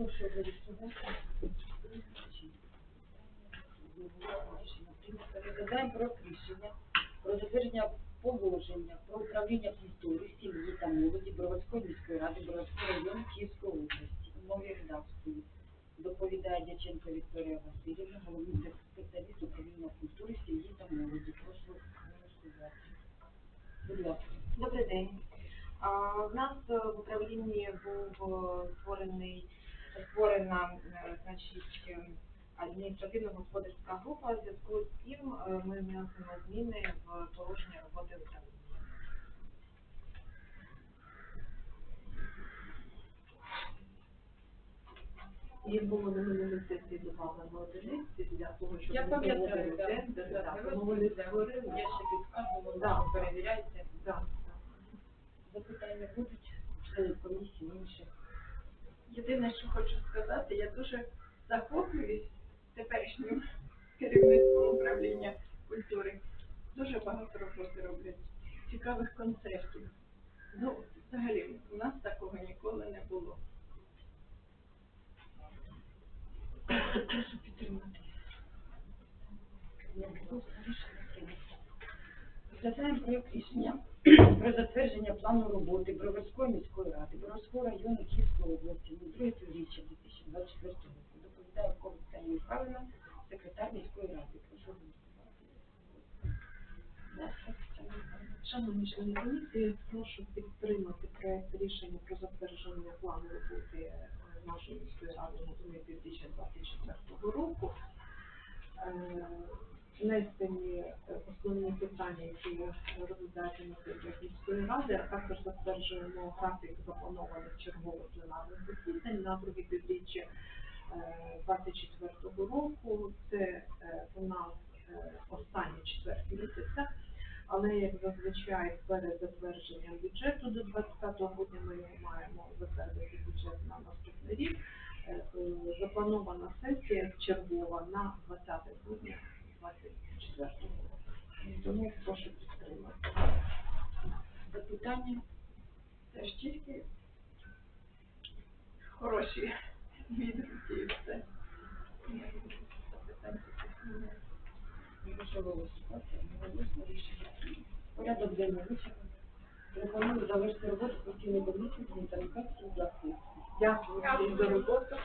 Прошу. Розглядаємо проект рішення про затвердження положення про управління культури, сім'ї та молоді Броварської міської ради Броварського району Київської області. У новій доповідає Дяченко Вікторія Васильівна, головний спеціаліст управління культури, сім'ї та молоді. Прошу голосувати. Будь ласка. Добрий день. В нас е, в управлінні був е, створений створена е, значить е, адміністративно-господарська група. В зв'язку з цим е, ми вносимо зміни в положення роботи управління. Їх було на минулій сесії добавлено одиниці для того, щоб Я пам'ятаю, так, тому вони створили. Я ще підказувала, Да. що перевіряйте. Так, Запитання будуть членів комісії інших. Єдине, що хочу сказати, я дуже захоплююсь теперішнім керівництвом управління культури. Дуже багато роботи роблять, цікавих концертів. Ну, взагалі, у нас такого ніколи не було. Прошу підтримати. Розглядаємо проект рішення про затвердження плану роботи Броварської міської ради, Броварського району Київської області на друге півріччя 2024 року. Доповідає Ковицька Михайловна, секретар міської ради. Прошу. Шановні члени комісії, прошу підтримати проект рішення про затвердження плану роботи е, нашої міської ради на другий 2024 року. Е, Внесені е, основні питання, які розглядаються на міської ради, а також затверджуємо графік запланованих чергових пленарних засідань на друге півріччя 2024 року. Це е, у нас е, останні четверті місяця. Але як зазвичай перед затвердженням бюджету до 25 грудня ми його маємо затвердити бюджет на наступний рік. Е, е, Запланована сесія чергова на 20 грудня 24 року. Тому прошу підтримати. Запитання? Це ж тільки хороші відгуки і все. Порядок денний вичерпаний. Пропоную завершити роботу постійної комісії з інтернетації за Дякую всім за роботу.